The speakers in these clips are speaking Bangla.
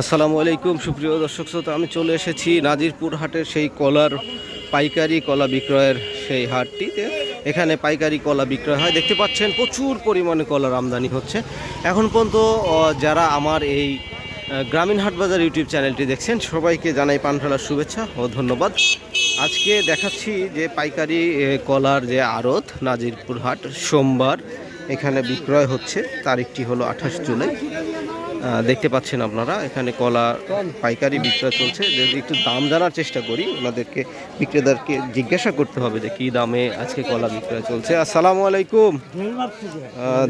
আসসালামু আলাইকুম, সুপ্রিয় দর্শক শ্রোতা, আমি চলে এসেছি নাজিরপুর হাটের সেই কলার পাইকারি কলা বিক্রয়ের সেই হাটটিতে। এখানে পাইকারি কলা বিক্রয় হয়। দেখতে পাচ্ছেন প্রচুর পরিমাণে কলার আমদানি হচ্ছে। এখন পর্যন্ত যারা আমার এই গ্রামীণ হাট বাজার ইউটিউব চ্যানেলটি দেখছেন, সবাইকে জানাই পান ফেলার শুভেচ্ছা ও ধন্যবাদ। আজকে দেখাচ্ছি যে পাইকারি কলার যে আড়ত, নাজিরপুর হাট সোমবার এখানে বিক্রয় হচ্ছে। তারিখটি হলো আঠাশ জুলাই। দেখতে পাচ্ছেন আপনারা এখানে কলা পাইকারি বিক্রয় চলছে। যদি একটু দাম জানার চেষ্টা করি ওনাদেরকে বিক্রেতারকে জিজ্ঞাসা করতে হবে যে কী দামে আজকে কলা বিক্রয় চলছে। আসসালামু আলাইকুম।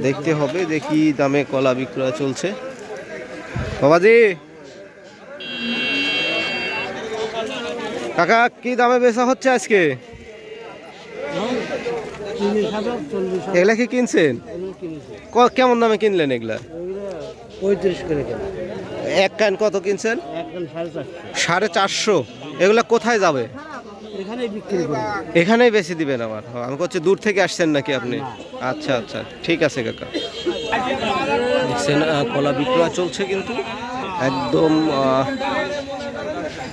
দেখতে হবে যে কী দামে কলা বিক্রয় চলছে। বাবাজি। কাকা কি দামে বেচা হচ্ছে আজকে? এগুলা কি কিনছেন? কেমন দামে কিনলেন এগুলা? পঁয়ত্রিশ করে কেনা এক কান কত কিনছেন? সাড়ে চারশো। এগুলা কোথায় যাবে? এখানেই বিক্রি করি এখানেই বেশি দিবেন আমার আমি করছি দূর থেকে আসছেন নাকি আপনি? আচ্ছা আচ্ছা। ঠিক আছে কাকা। দেখছেন কলা বিক্রয় চলছে কিন্তু একদম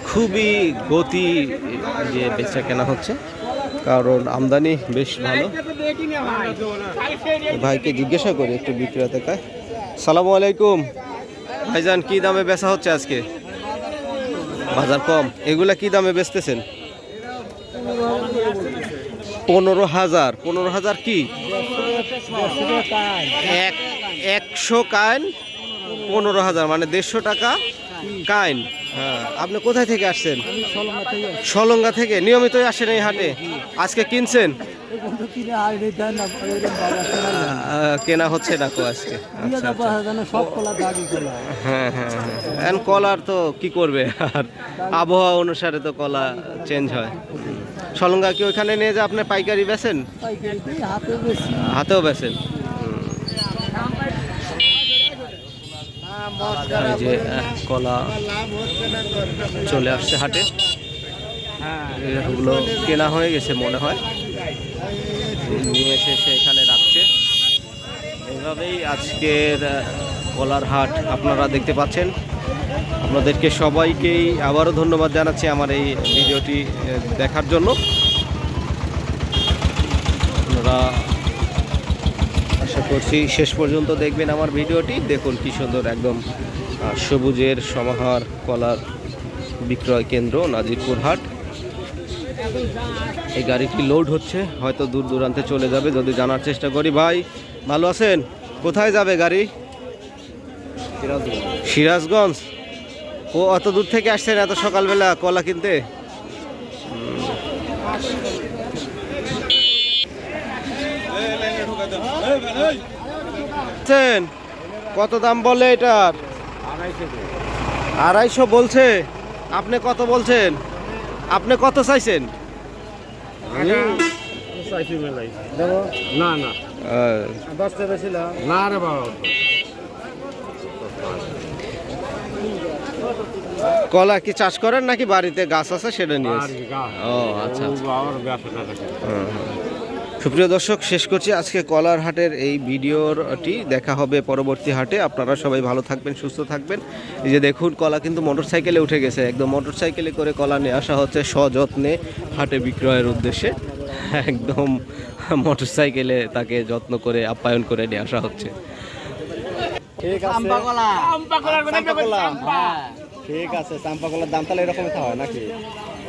খুবই গতি যে বেচা কেনা হচ্ছে। কারণ আমদানি বেশ ভালো। ভাইকে জিজ্ঞাসা করি একটু বিক্রেতা কায় সালামু আলাইকুম। ভাইজান, কি দামে বেচা হচ্ছে আজকে? বাজার কম। এগুলা কি দামে বেচতেছেন? পনেরো হাজার। পনেরো হাজার কি? এক একশো কাইন পনেরো হাজার মানে দেড়শো টাকা কাইন। হ্যাঁ। আপনি কোথায় থেকে আসছেন? সলঙ্গা থেকে নিয়মিতই আসেন এই হাটে? আজকে কিনছেন? কিনে হচ্ছে না কো আজকে? আচ্ছা কলা। হ্যাঁ হ্যাঁ হ্যাঁ। কলার তো কি করবে? আর আবহাওয়া অনুসারে তো কলা চেঞ্জ হয়। সলঙ্গা কি ওইখানে নিয়ে যে আপনি পাইকারি বেছেন হাতেও বেছেন এই যে কলা চলে আসছে হাটে। এগুলো কেনা হয়ে গেছে মনে হয়। নিয়ে এসে সে এখানে রাখছে। এভাবেই আজকের কলার হাট আপনারা দেখতে পাচ্ছেন। আপনাদেরকে সবাইকেই আবারও ধন্যবাদ জানাচ্ছি আমার এই ভিডিওটি দেখার জন্য। আপনারা করছি। শেষ পর্যন্ত দেখবেন আমার ভিডিওটি। দেখুন কি সুন্দর একদম সবুজের সমাহার কলার বিক্রয় কেন্দ্র, নাজিরপুর হাট। এই গাড়িটি লোড হচ্ছে, হয়তো দূর দূরান্তে চলে যাবে, যদি জানার চেষ্টা করি। ভাই, ভালো আছেন? কোথায় যাবে গাড়ি? সিরাজগঞ্জ। ও, অত দূর থেকে আসছেন এত সকালবেলা কলা কিনতে বলছেন কত দাম বলে এটার? আড়াইশো বলছে। আপনি কত বলছেন? আপনি কত চাইছেন? না না। রে বাবা। কলা কি চাষ করেন নাকি বাড়িতে গাছ আছে সেটা নিয়ে ও আচ্ছা আচ্ছা। সুপ্রিয় দর্শক শেষ করছি আজকে কলার হাটের এই ভিডিওটি। দেখা হবে পরবর্তী হাটে। আপনারা সবাই ভালো থাকবেন সুস্থ থাকবেন। এই যে দেখুন কলা কিন্তু মোটর সাইকেলে উঠে গেছে। একদম মোটর সাইকেলে করে কলা নিয়ে আসা হচ্ছে সযত্নে হাটে বিক্রয়ের উদ্দেশ্যে। একদম মোটর সাইকেলে তাকে যত্ন করে আপ্যায়ন করে নিয়ে আসা হচ্ছে। ঠিক আছে। হ্যাঁ। ঠিক আছে চাম্পা কলার দাম তাহলে এরকম হয় নাকি?